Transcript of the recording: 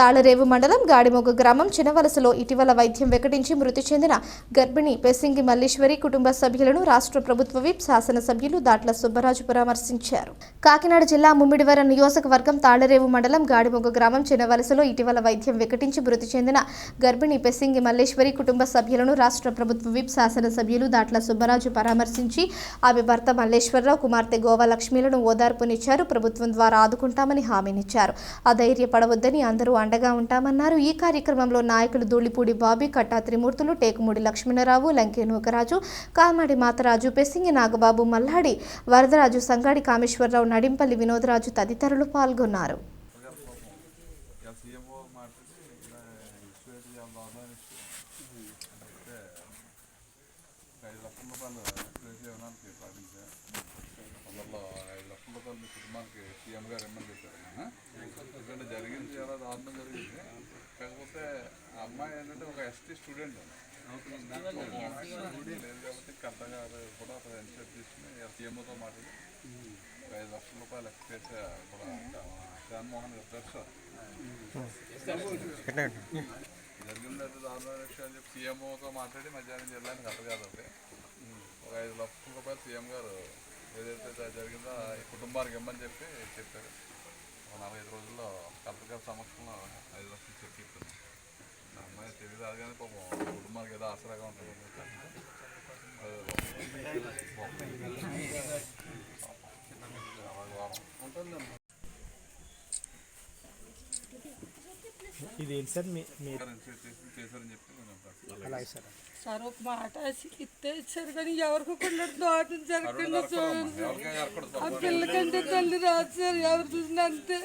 తాళరేవు మండలం గాడిమొగ గ్రామం చినవలసలో ఇటీవల వైద్యం వికటించి మృతి చెందిన గర్భిణి పెసింగి మల్లీశ్వరి కుటుంబ సభ్యులను రాష్ట్ర ప్రభుత్వ విప్ శాసనసభ్యులు దాట్ల సుబ్బరాజు పరామర్శించారు. కాకినాడ జిల్లా ముమ్మిడివరం నియోజకవర్గం తాళరేవు మండలం గాడిమొగ గ్రామం చినవలసలో ఇటీవల వైద్యం వికటించి మృతి చెందిన గర్భిణి పెసింగి మల్లేశ్వరి కుటుంబ సభ్యులను రాష్ట్ర ప్రభుత్వ విప్ శాసనసభ్యులు దాట్ల సుబ్బరాజు పరామర్శించి ఆమె భర్త మల్లేశ్వరరావు కుమార్తె గోవాలక్ష్మిలను ఓదార్పునిచ్చారు. ప్రభుత్వం ద్వారా ఆదుకుంటామని హామీనిచ్చారు. అధైర్యపడవద్దని అందరూ అండగా ఉంటామన్నారు. ఈ కార్యక్రమంలో నాయకులు ధూళిపూడి బాబీ కట్టా త్రిమూర్తులు టేకుమూడి లక్ష్మణరావు లంకే నూకరాజు కామాడి మాతరాజు పెసింగి నాగబాబు మల్లాడి వరదరాజు సంగాడి కామేశ్వరరావు నడింపల్లి వినోదరాజు తదితరులు పాల్గొన్నారు. ఐదు లక్షల రూపాయలు ఎక్స్ప్రెస్ ఇవ్వడానికి ప్రకటించా తొందరలో ఐదు లక్షల రూపాయలు మీ కుటుంబానికి సీఎం గారు ఇమ్మని చెప్పారు ఎందుకంటే జరిగింది చాలా దారుణం జరిగింది కాకపోతే ఆ అమ్మాయి ఏంటంటే ఒక ఎస్టీ స్టూడెంట్ లేదు కాబట్టి గారు కూడా ఒక ఇన్షియేట్ తీసుకుని సీఎంఓతో మాట్లాడి ఒక ఐదు లక్షల రూపాయలు ఎక్స్ప్రెస్ కూడా జగన్మోహన్ గారు ప్రెస్ జరిగిందంటే దారుణ విషయాలు చెప్పి సీఎంఓతో మాట్లాడి మధ్యాహ్నం కథ కాదు అది. ఒక ఐదు లక్షల రూపాయలు సీఎం గారు ఏదైతే జరిగిందో ఈ కుటుంబానికి ఇమ్మని చెప్పి చెప్పారు. ఒక నలభై రోజుల్లో కలెక్టర్ గారి సమక్షంలో ఐదు లక్షలు చెప్పి తెలియదు అది కానీ పాపం కుటుంబానికి ఏదో ఆసరాగా ఉంటుంది ఇది ఏంటి సార్ సార్ ఒక మాట ఇస్తే ఇచ్చారు కానీ ఎవరికి కొన్ని దోషం జరగకుండా చూడండి ఆ పిల్లకంటే తల్లి రాదు సార్. ఎవరు చూసినా అంతే.